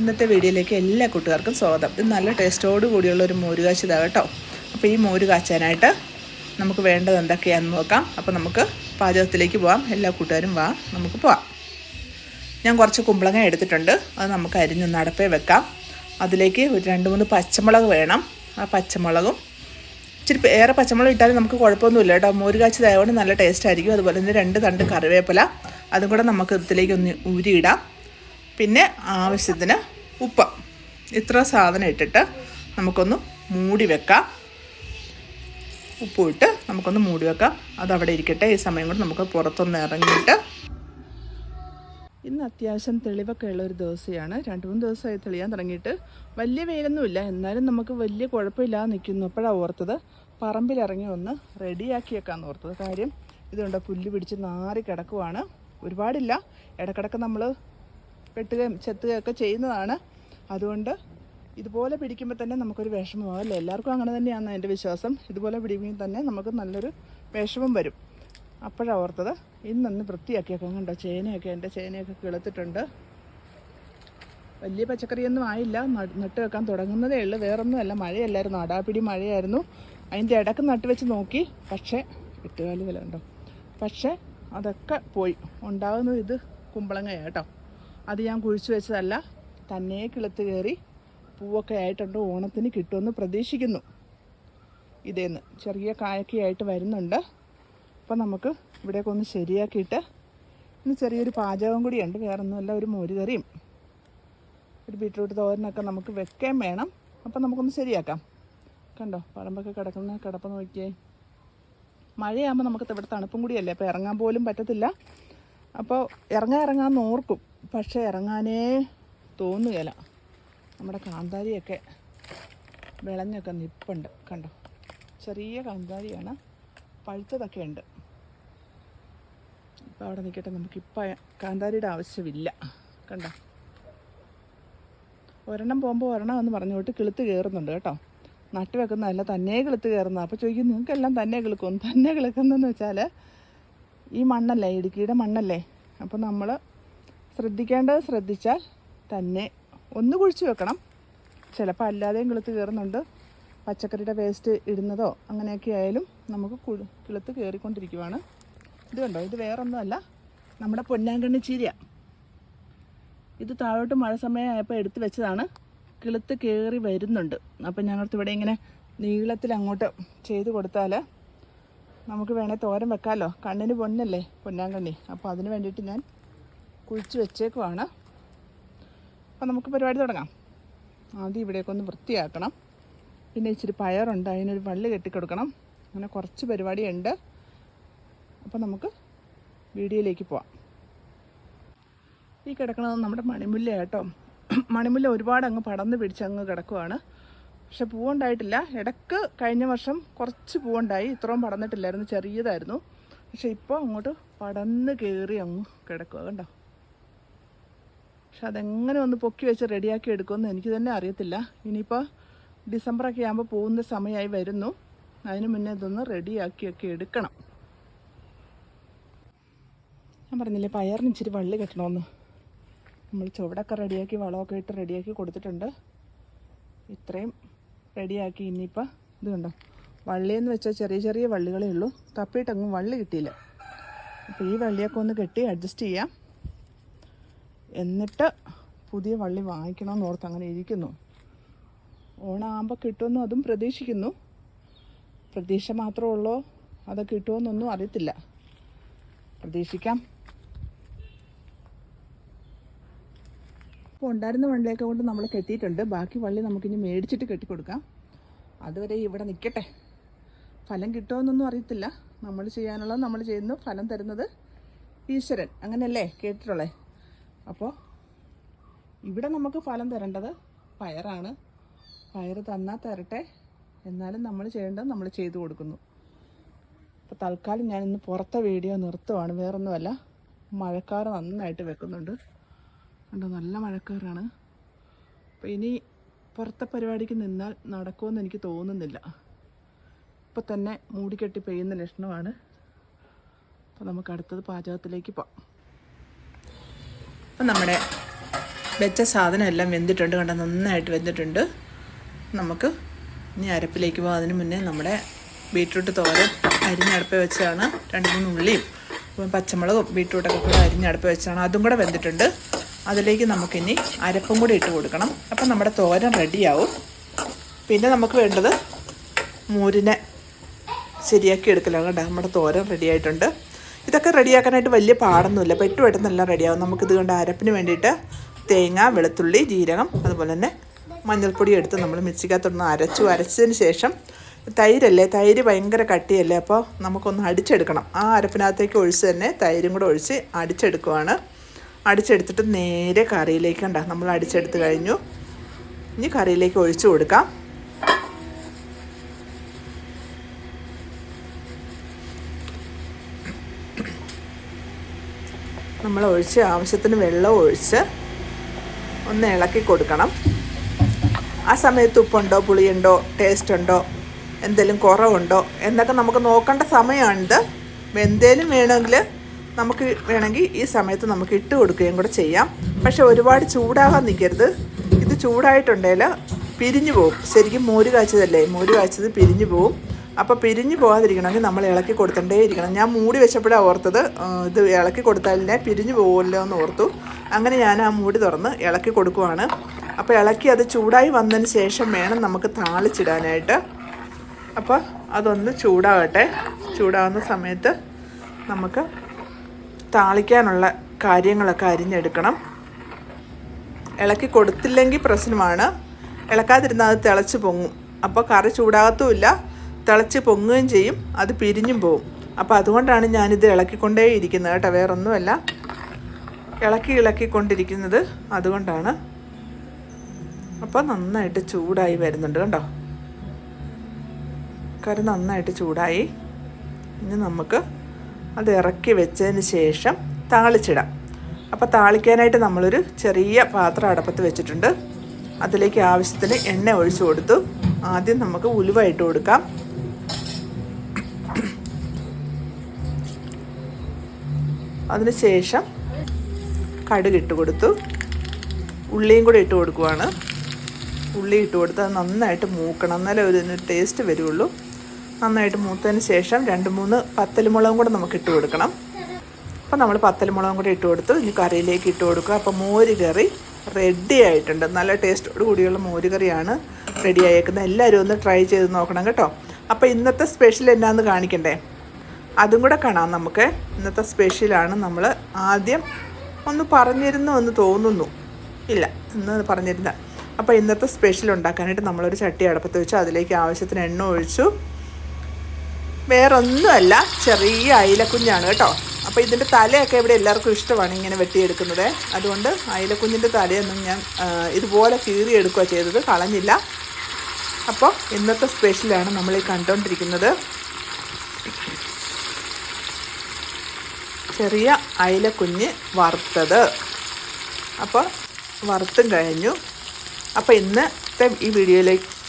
ഇന്നത്തെ വീഡിയോയിലേക്ക് എല്ലാ കൂട്ടുകാർക്കും സ്വാഗതം. ഇത് നല്ല ടേസ്റ്റോട് കൂടിയുള്ള ഒരു മോര് കാച്ചിതാണ് കേട്ടോ. അപ്പോൾ ഈ മോര് കാച്ചാനായിട്ട് നമുക്ക് വേണ്ടത് എന്തൊക്കെയാണെന്ന് നോക്കാം. അപ്പോൾ നമുക്ക് പാചകത്തിലേക്ക് പോവാം. എല്ലാ കൂട്ടുകാരും വാ നമുക്ക് പോവാം. ഞാൻ കുറച്ച് കുമ്പളങ്ങ എടുത്തിട്ടുണ്ട്. അത് നമുക്ക് അരിഞ്ഞ് നടപ്പേ വെക്കാം. അതിലേക്ക് ഒരു രണ്ട് മൂന്ന് പച്ചമുളക് വേണം. ആ പച്ചമുളകും ഇച്ചിരി ഏറെ പച്ചമുളക് ഇട്ടാലും നമുക്ക് കുഴപ്പമൊന്നുമില്ല കേട്ടോ. മോര് കാച്ചതായതുകൊണ്ട് നല്ല ടേസ്റ്റ് ആയിരിക്കും അതുപോലെ തന്നെ രണ്ട് തണ്ട് കറിവേപ്പില. അതും കൂടെ നമുക്ക് ഇതിലേക്ക് ഒന്ന് ഊരിയിടാം. പിന്നെ ആവശ്യത്തിന് ഉപ്പ്. ഇത്ര സാധനം ഇട്ടിട്ട് നമുക്കൊന്ന് മൂടി വെക്കാം. ഉപ്പ് ഇട്ട് നമുക്കൊന്ന് മൂടി വെക്കാം. അതവിടെ ഇരിക്കട്ടെ. ഈ സമയം കൊണ്ട് നമുക്ക് പുറത്തൊന്ന് ഇറങ്ങിയിട്ട്. ഇന്ന് അത്യാവശ്യം തെളിവൊക്കെ ഉള്ള ഒരു ദിവസമാണ് രണ്ട് മൂന്ന് ദിവസമായി തെളിയാൻ തുടങ്ങിയിട്ട്. വലിയ വെയിലൊന്നുമില്ല. എന്നാലും നമുക്ക് വലിയ കുഴപ്പമില്ലാതെ നിൽക്കുന്നു. അപ്പോഴാണ് ഓർത്തത്. പറമ്പിലിറങ്ങി ഒന്ന് റെഡിയാക്കിയേക്കാന്ന് ഓർത്തത്. കാര്യം ഇതുകൊണ്ട് പുല്ല് പിടിച്ച് നാറി കിടക്കുവാണ്. ഒരുപാടില്ല. ഇടക്കിടക്ക് നമ്മൾ വെട്ടുകയും ചെത്തുകയും ഒക്കെ ചെയ്യുന്നതാണ്. അതുകൊണ്ട് ഇതുപോലെ പിടിക്കുമ്പോൾ തന്നെ നമുക്കൊരു വിഷമമാവും അല്ലേ? എല്ലാവർക്കും അങ്ങനെ തന്നെയാണ് എന്റെ വിശ്വാസം. ഇതുപോലെ പിടിക്കുമ്പോൾ തന്നെ നമുക്ക് നല്ലൊരു വിഷമം വരും. അപ്പോഴാണ് ഓർത്തത്. ഇന്നൊന്ന് വൃത്തിയാക്കിയൊക്കെ കണ്ടോ? ചേനയൊക്കെ എന്റെ ചേനയൊക്കെ കിളത്തിട്ടുണ്ട്. വലിയ പച്ചക്കറിയൊന്നും ആയില്ല. നട്ട് വെക്കാൻ തുടങ്ങുന്നതേ ഉള്ളൂ. വേറൊന്നുമല്ല. മഴയല്ലായിരുന്നു. അടാപ്പിടി മഴയായിരുന്നു. അതിന്റെ ഇടയ്ക്ക് നട്ട് വെച്ച് നോക്കി. പക്ഷേ എട്ടുകാലി വില ഉണ്ടോ പക്ഷേ അതൊക്കെ പോയി. ഉണ്ടാകുന്നത് ഇത് കുമ്പളങ്ങയാട്ടോ അത് ഞാൻ കുഴിച്ചു വെച്ചതല്ല തന്നെ കിളുത്ത് കയറി പൂവൊക്കെ ആയിട്ടുണ്ട് ഓണത്തിന് കിട്ടുമെന്ന് പ്രതീക്ഷിക്കുന്നു. ഇതേന്ന് ചെറിയ കായൊക്കെ ആയിട്ട് വരുന്നുണ്ട്. അപ്പം നമുക്ക് ഇവിടെയൊക്കെ ഒന്ന് ശരിയാക്കിയിട്ട് ഇന്ന് ചെറിയൊരു പാചകം കൂടിയുണ്ട്. വേറൊന്നുമല്ല ഒരു മോരുകറിയും ഒരു ബീട്രൂട്ട് തോരനൊക്കെ നമുക്ക് വെക്കാൻ വേണം. അപ്പം നമുക്കൊന്ന് ശരിയാക്കാം. കണ്ടോ പറമ്പൊക്കെ കിടക്കുന്ന കിടപ്പ് നോക്കിയേ. മഴയാകുമ്പോൾ നമുക്ക് ഇവിടെ തണുപ്പും കൂടിയല്ലേ? അപ്പോൾ ഇറങ്ങാൻ പോലും പറ്റത്തില്ല. അപ്പോൾ ഇറങ്ങാൻ ഇറങ്ങാൻ ഓർക്കും. പക്ഷേ ഇറങ്ങാനേ തോന്നുകയില്ല നമ്മുടെ കാന്താരിയൊക്കെ വിളഞ്ഞൊക്കെ നിപ്പുണ്ട്. കണ്ടോ? ചെറിയ കാന്താരിയാണ്. പഴുത്തതൊക്കെ ഉണ്ട്. ഇപ്പോൾ അവിടെ നിൽക്കട്ടെ നമുക്കിപ്പോൾ കാന്താരിയുടെ ആവശ്യമില്ല. കണ്ടോ? ഒരെണ്ണം പോകുമ്പോൾ ഒരെണ്ണം എന്ന് പറഞ്ഞുകൊണ്ട് കിളുത്ത് കയറുന്നുണ്ട് കേട്ടോ. നട്ട് വെക്കുന്നതല്ല തന്നെ കിളുത്ത് കയറുന്നത് അപ്പോൾ ചോദിക്കും നിങ്ങൾക്കെല്ലാം തന്നെ കിളുക്കും തന്നെ കിളുക്കുന്നതെന്ന് വെച്ചാൽ ഈ മണ്ണല്ലേ ഇടുക്കിയുടെ മണ്ണല്ലേ? അപ്പോൾ നമ്മൾ ശ്രദ്ധിക്കേണ്ടത് ശ്രദ്ധിച്ചാൽ തന്നെ ഒന്ന് കുഴിച്ചു വെക്കണം. ചിലപ്പോൾ അല്ലാതെയും കിളുത്ത് കയറുന്നുണ്ട്. പച്ചക്കറിയുടെ വേസ്റ്റ് ഇടുന്നതോ അങ്ങനെയൊക്കെ ആയാലും നമുക്ക് കിളുത്ത് കയറിക്കൊണ്ടിരിക്കുവാണ്. ഇത് കണ്ടോ? ഇത് വേറൊന്നുമല്ല. നമ്മുടെ പൊന്നാങ്കണ്ണി ചീര. ഇത് താഴോട്ട് മഴ സമയമായപ്പോൾ എടുത്തു വെച്ചതാണ്. കിളുത്ത് കയറി വരുന്നുണ്ട്. അപ്പം ഞങ്ങൾക്ക് ഇവിടെ ഇങ്ങനെ നീളത്തിൽ അങ്ങോട്ട് ചെയ്ത് കൊടുത്താൽ നമുക്ക് വേണേൽ തോരം വെക്കാമല്ലോ. കണ്ണിന് പൊന്നല്ലേ പൊന്നാങ്കണ്ണി? അപ്പോൾ അതിന് വേണ്ടിയിട്ട് ഞാൻ കുഴിച്ച് വെച്ചേക്കുവാണ്. അപ്പോൾ നമുക്ക് പരിപാടി തുടങ്ങാം. ആദ്യം ഇവിടെയൊക്കെ ഒന്ന് വൃത്തിയാക്കണം. പിന്നെ ഇച്ചിരി പയറുണ്ട് അതിനൊരു വള്ളി കെട്ടിക്കൊടുക്കണം. അങ്ങനെ കുറച്ച് പരിപാടിയുണ്ട്. അപ്പോൾ നമുക്ക് വീഡിയോയിലേക്ക് പോവാം. ഈ കിടക്കുന്നത് നമ്മുടെ മണിമുല്ല കേട്ടോ. മണിമുല്ല ഒരുപാട് അങ്ങ് പടന്ന് പിടിച്ച് അങ്ങ് കിടക്കുവാണ്. പക്ഷെ പൂവുണ്ടായിട്ടില്ല. ഇടയ്ക്ക് കഴിഞ്ഞ വർഷം കുറച്ച് പൂവുണ്ടായി. ഇത്രയും പടന്നിട്ടില്ലായിരുന്നു ചെറിയതായിരുന്നു. പക്ഷെ ഇപ്പോൾ അങ്ങോട്ട് പടന്ന് കയറി അങ്ങ് കിടക്കുക കണ്ടോ? പക്ഷെ അതെങ്ങനെ ഒന്ന് പൊക്കി വെച്ച് റെഡിയാക്കി എടുക്കുമെന്ന് എനിക്ക് തന്നെ അറിയത്തില്ല. ഇനിയിപ്പോൾ ഡിസംബറൊക്കെ ആകുമ്പോൾ പോകുന്ന സമയമായി വരുന്നു. അതിന് മുന്നേ ഇതൊന്ന് റെഡിയാക്കിയൊക്കെ എടുക്കണം. ഞാൻ പറഞ്ഞില്ലേ പയറിന് ഇച്ചിരി വള്ളി കെട്ടണമെന്ന്. നമ്മൾ ചുവടൊക്കെ റെഡിയാക്കി വളമൊക്കെ ഇട്ട് റെഡിയാക്കി കൊടുത്തിട്ടുണ്ട്. ഇത്രയും റെഡിയാക്കി ഇനിയിപ്പോൾ ഇത് കണ്ടോ? വള്ളിയെന്ന് വെച്ചാൽ ചെറിയ ചെറിയ വള്ളികളേ ഉള്ളൂ. തപ്പിയിട്ടങ്ങും വള്ളി കിട്ടിയില്ല. അപ്പോൾ ഈ വള്ളിയൊക്കെ ഒന്ന് കെട്ടി അഡ്ജസ്റ്റ് ചെയ്യാം. എന്നിട്ട് പുതിയ വള്ളി വാങ്ങിക്കണമെന്ന് ഓർത്ത് അങ്ങനെ ഇരിക്കുന്നു. ഓണാകുമ്പോൾ കിട്ടുമെന്ന് അതും പ്രതീക്ഷിക്കുന്നു. പ്രതീക്ഷ മാത്രമേ ഉള്ളൂ? അത് കിട്ടുമെന്നൊന്നും അറിയത്തില്ല. പ്രതീക്ഷിക്കാം. അപ്പോൾ ഉണ്ടായിരുന്ന വള്ളിയൊക്കെ കൊണ്ട് നമ്മൾ കെട്ടിയിട്ടുണ്ട്. ബാക്കി വള്ളി നമുക്കിനി മേടിച്ചിട്ട് കെട്ടിക്കൊടുക്കാം. അതുവരെ ഇവിടെ നിൽക്കട്ടെ ഫലം കിട്ടുമെന്നൊന്നും അറിയത്തില്ല. നമ്മൾ ചെയ്യാനുള്ളത് നമ്മൾ ചെയ്യുന്നു. ഫലം തരുന്നത് ഈശ്വരൻ. അങ്ങനെയല്ലേ കേട്ടിട്ടുള്ളേ? അപ്പോൾ ഇവിടെ നമുക്ക് ഫലം തരേണ്ടത് പയറാണ്. പയർ തന്നാൽ തരട്ടെ. എന്നാലും നമ്മൾ ചെയ്യേണ്ടത് നമ്മൾ ചെയ്തു കൊടുക്കുന്നു. അപ്പോൾ തൽക്കാലം ഞാൻ ഇന്ന് പുറത്തെ വീഡിയോ നിർത്തുവാണ്. വേറൊന്നുമല്ല മഴക്കാറ് നന്നായിട്ട് വെക്കുന്നുണ്ട്. കണ്ടോ നല്ല മഴക്കാറാണ്. അപ്പോൾ ഇനി പുറത്തെ പരിപാടിക്ക് നിന്നാൽ നടക്കുമെന്ന് എനിക്ക് തോന്നുന്നില്ല. ഇപ്പം തന്നെ മൂടിക്കെട്ടി പെയ്യുന്ന ലക്ഷണമാണ്. അപ്പോൾ നമുക്ക് അടുത്തത് പാചകത്തിലേക്ക് പോകാം. അപ്പം നമ്മുടെ വെച്ച സാധനം എല്ലാം വെന്തിട്ടുണ്ട് കണ്ട? നന്നായിട്ട് വെന്തിട്ടുണ്ട്. നമുക്ക് ഇനി അരപ്പിലേക്ക് പോകാം അതിന് മുന്നേ നമ്മുടെ ബീട്രൂട്ട് തോരൻ അരിഞ്ഞടുപ്പ് വെച്ചാണ് രണ്ട് മൂന്ന് ഉള്ളിയും പച്ചമുളകും ബീട്രൂട്ടൊക്കെ കൂടെ അരിഞ്ഞടുപ്പ് വെച്ചാണ് അതും കൂടെ വെന്തിട്ടുണ്ട്. അതിലേക്ക് നമുക്കിനി അരപ്പും കൂടി ഇട്ട് കൊടുക്കണം. അപ്പം നമ്മുടെ തോരൻ റെഡിയാവും. പിന്നെ നമുക്ക് വേണ്ടത് മോരിനെ ശരിയാക്കി എടുക്കലാണ് നമ്മുടെ തോരൻ റെഡി ആയിട്ടുണ്ട് ഇതൊക്കെ റെഡിയാക്കാനായിട്ട് വലിയ പാടൊന്നുമില്ല. പെട്ടു പെട്ടെന്നെല്ലാം റെഡിയാവും. നമുക്കിത് കൊണ്ട് അരപ്പിന് വേണ്ടിയിട്ട് തേങ്ങ വെളുത്തുള്ളി ജീരകം അതുപോലെ തന്നെ മഞ്ഞൾപ്പൊടി എടുത്ത് നമ്മൾ മിക്സിക്കകത്തൊന്ന് അരച്ചു. അരച്ചതിന് ശേഷം തൈരല്ലേ? തൈര് ഭയങ്കര കട്ടിയല്ലേ? അപ്പോൾ നമുക്കൊന്ന് അടിച്ചെടുക്കണം. ആ അരപ്പിനകത്തേക്ക് ഒഴിച്ച് തന്നെ തൈരും കൂടെ ഒഴിച്ച് അടിച്ചെടുക്കുവാണ്. അടിച്ചെടുത്തിട്ട് നേരെ കറിയിലേക്ക് നമ്മൾ അടിച്ചെടുത്ത് കഴിഞ്ഞു. ഇനി കറിയിലേക്ക് ഒഴിച്ചു കൊടുക്കാം. നമ്മൾ ഒഴിച്ച് ആവശ്യത്തിന് വെള്ളം ഒഴിച്ച് ഒന്ന് ഇളക്കി കൊടുക്കണം. ആ സമയത്ത് ഉപ്പുണ്ടോ പുളിയുണ്ടോ ടേസ്റ്റ് ഉണ്ടോ എന്തെങ്കിലും കുറവുണ്ടോ എന്നൊക്കെ നമുക്ക് നോക്കേണ്ട സമയമാണിത്. എന്തേലും വേണമെങ്കിൽ നമുക്ക് വേണമെങ്കിൽ ഈ സമയത്ത് നമുക്ക് ഇട്ട് കൊടുക്കുകയും കൂടെ ചെയ്യാം. പക്ഷെ ഒരുപാട് ചൂടാകാൻ നിൽക്കരുത്. ഇത് ചൂടായിട്ടുണ്ടെങ്കിൽ പിരിഞ്ഞു പോകും. ശരിക്കും മോര് കാച്ചതല്ലേ? മോര് കാച്ചത് പിരിഞ്ഞു പോകും. അപ്പോൾ പിരിഞ്ഞു പോകാതിരിക്കണമെങ്കിൽ നമ്മൾ ഇളക്കി കൊടുത്തേ ഇരിക്കണം. ഞാൻ മൂടി വെച്ചപ്പോഴാണ് ഓർത്തത് ഇത് ഇളക്കി കൊടുത്താലേ പിരിഞ്ഞു പോകുമല്ലോ എന്ന് ഓർത്തു. അങ്ങനെ ഞാൻ ആ മൂടി തുറന്ന് ഇളക്കി കൊടുക്കുവാണ്. അപ്പോൾ ഇളക്കി അത് ചൂടായി വന്നതിന് ശേഷം വേണം നമുക്ക് താളിച്ചിടാനായിട്ട്. അപ്പോൾ അതൊന്ന് ചൂടാകട്ടെ ചൂടാകുന്ന സമയത്ത് നമുക്ക് താളിക്കാനുള്ള കാര്യങ്ങളൊക്കെ അരിഞ്ഞെടുക്കണം. ഇളക്കി കൊടുത്തില്ലെങ്കിൽ പ്രശ്നമാണ്. ഇളക്കാതിരുന്നാൽ അത് തിളച്ച് പൊങ്ങും. അപ്പോൾ കറി ചൂടാകത്തുമില്ല. തിളച്ച് പൊങ്ങുകയും ചെയ്യും അത് പിരിഞ്ഞും പോവും. അപ്പോൾ അതുകൊണ്ടാണ് ഞാനിത് ഇളക്കിക്കൊണ്ടേ ഇരിക്കുന്നത് കേട്ടോ വേറൊന്നുമല്ല. ഇളക്കി ഇളക്കിക്കൊണ്ടിരിക്കുന്നത് അതുകൊണ്ടാണ്. അപ്പോൾ നന്നായിട്ട് ചൂടായി വരുന്നുണ്ട് കണ്ടോ? കറി നന്നായിട്ട് ചൂടായി. ഇനി നമുക്ക് അത് ഇറക്കി വെച്ചതിന് ശേഷം താളിച്ചിടാം. അപ്പോൾ താളിക്കാനായിട്ട് നമ്മളൊരു ചെറിയ പാത്രം അടപ്പത്ത് വെച്ചിട്ടുണ്ട്. അതിലേക്ക് ആവശ്യത്തിന് എണ്ണ ഒഴിച്ചു കൊടുത്തു. ആദ്യം നമുക്ക് ഉലുവ ഇട്ട് കൊടുക്കാം. അതിനുശേഷം കടുക് ഇട്ട് കൊടുത്തു. ഉള്ളിയും കൂടെ ഇട്ട് കൊടുക്കുവാണ്. ഉള്ളി ഇട്ട് കൊടുത്ത് അത് നന്നായിട്ട് മൂക്കണം. എന്നാലേ ഒരു ടേസ്റ്റ് വരുള്ളൂ. നന്നായിട്ട് മൂത്തതിന് ശേഷം രണ്ട് മൂന്ന് പത്തലുമുളകും കൂടെ നമുക്ക് ഇട്ട് കൊടുക്കണം. അപ്പോൾ നമ്മൾ പത്തലുമുളകും കൂടെ ഇട്ട് കൊടുത്തു. ഇനി കറിയിലേക്ക് ഇട്ട് കൊടുക്കുക. അപ്പോൾ മോര് കറി റെഡി ആയിട്ടുണ്ട്. നല്ല ടേസ്റ്റോട് കൂടിയുള്ള മോര് കറിയാണ് റെഡി ആയേക്കുന്നത്. എല്ലാവരും ഒന്ന് ട്രൈ ചെയ്ത് നോക്കണം കേട്ടോ. അപ്പോൾ ഇന്നത്തെ സ്പെഷ്യൽ എന്നാന്ന് കാണിക്കണ്ടേ? അതും കൂടെ കാണാം നമുക്ക്. ഇന്നത്തെ സ്പെഷ്യലാണ് നമ്മൾ ആദ്യം ഒന്ന് പറഞ്ഞിരുന്നു എന്ന് തോന്നുന്നു. ഇല്ല ഇന്ന് പറഞ്ഞിരുന്ന അപ്പോൾ ഇന്നത്തെ സ്പെഷ്യൽ ഉണ്ടാക്കാനായിട്ട് നമ്മളൊരു ചട്ടി അടപ്പത്ത് വെച്ചു. അതിലേക്ക് ആവശ്യത്തിന് എണ്ണ ഒഴിച്ചു. വേറൊന്നുമല്ല ചെറിയ അയിലക്കുഞ്ഞാണ് കേട്ടോ. അപ്പോൾ ഇതിന്റെ തലയൊക്കെ ഇവിടെ എല്ലാവർക്കും ഇഷ്ടമാണ് ഇങ്ങനെ വെട്ടിയെടുക്കുന്നത്. അതുകൊണ്ട് അയിലക്കുഞ്ഞിന്റെ തലയൊന്നും ഞാൻ ഇതുപോലെ കീറിയെടുക്കുക ചെയ്തത്. കളഞ്ഞില്ല. അപ്പോൾ ഇന്നത്തെ സ്പെഷ്യലാണ് നമ്മൾ ഈ കണ്ടുകൊണ്ടിരിക്കുന്നത്. ചെറിയ അയിലക്കുഞ്ഞ് വറുത്തത്. അപ്പോൾ വറുത്തും കഴിഞ്ഞു. അപ്പോൾ ഇന്നത്തെ ഈ വീഡിയോയിലേക്ക്